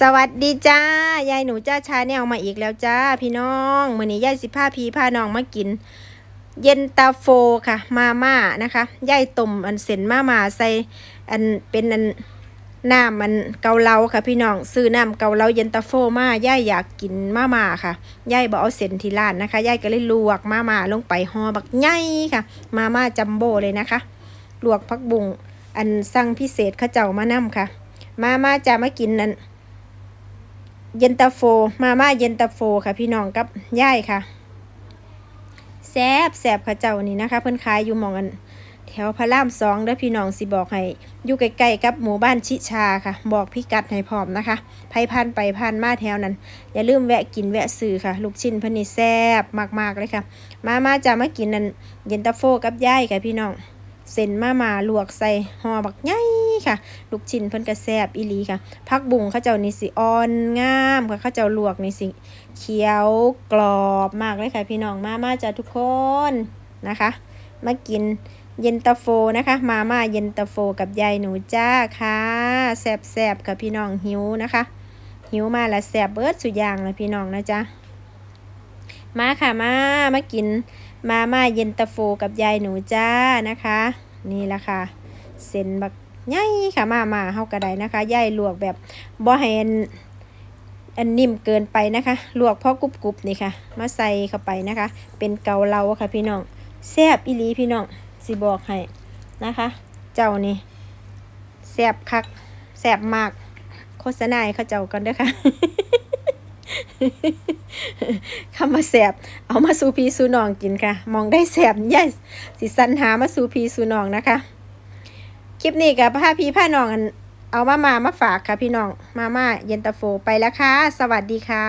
สวัสดีจ้ายายหนูจ้าชาแนลมาอีกแล้วจ้า พี่น้องมื้อนี้ยายสิพาพี่พาน้องมากิน เย็นตาโฟค่ะ มาม่านะคะยายต้มอันเส้นมาม่าใส่อันเป็นอันน้ำมันเกาเหลาค่ะ พี่น้องซื้อน้ำเกาเหลาเย็นตาโฟมายายอยากกินมาม่าค่ะยายบอกเอาเส้นที่ร้านนะคะยายก็เลยลวกมาม่าลงไปห่อบักใหญ่ค่ะ มาม่าจัมโบ้เลยนะคะ ลวกพักบุงอันสั่งพิเศษข้าเจ้ามานํค่ะ มาม่าจะมากินนั้น เย็นตาโฟ มาม่าเย็นตาโฟค่ะพี่น้องกับย่ายค่ะแซบแซบค่ะเจ้านี่นะคะ เพิ่นขายอยู่มองอัน แถวพระรามสองเด้อพี่น้องสิบอกให้อยู่ใกล้ๆกับหมู่บ้านชิชาค่ะ บอกพิกัดให้พร้อมนะคะไผพันไปพันมาแถวนั้น อย่าลืมแวะกินแวะซื้อค่ะ ลูกชิ้นพิ่นนี่แซบมากๆเลยค่ะ มามาจะมากินนั่นเย็นตาโฟกับย่ายค่ะพี่น้องเส้นมามาลวกใส่ห่อบักใหญ่ ค่ะ ลูกชิ้นเพิ่นก็แซบอีหลีค่ะผักบุ้งเขาเจ้านี่สิอ่อนงามค่ะเขาเจ้าลวกนี่สิเขียวกรอบมากเลยค่ะ พี่น้องมามาจ้ะทุกคนนะคะ มากินเย็นตาโฟนะคะ มาม่าเย็นตาโฟกับยายหนูจ้าค่ะแซบแซบค่ะพี่น้องหิวนะคะ หิวมาแล้วแซบเบิดสุดยางเลยพี่น้องนะจ๊ะมาค่ะมามากินมาม่าเย็นตาโฟกับยายหนูจ้านะคะ นี่ละค่ะเส้นบัก ใหญ่ค่ะมามาเฮาก็ได้นะคะย่ายลวกแบบบ่ให้อันอันนิ่มเกินไปนะคะ ลวกพอกรุบๆนี่ค่ะ มาใส่เข้าไปนะคะ เป็นเกาเหลาค่ะพี่น้องแซ่บอีหลีพี่น้องสิบอกให้นะคะ เจ้านี่แซ่บคักแซ่บมาก โฆษณาให้เขาเจ้ากันด้อค่ะคำว่าแสบเอามาสู่พีสู่น้องกินค่ะ มองได้แสบย่ายสิสันหามาสู่พีสู่น้องนะคะ คลิปนี้กับพาพี่พาน้องอันเอามามามาฝากค่ะพี่น้อง มาม่าเย็นตาโฟไปแล้วค่ะ สวัสดีค่ะ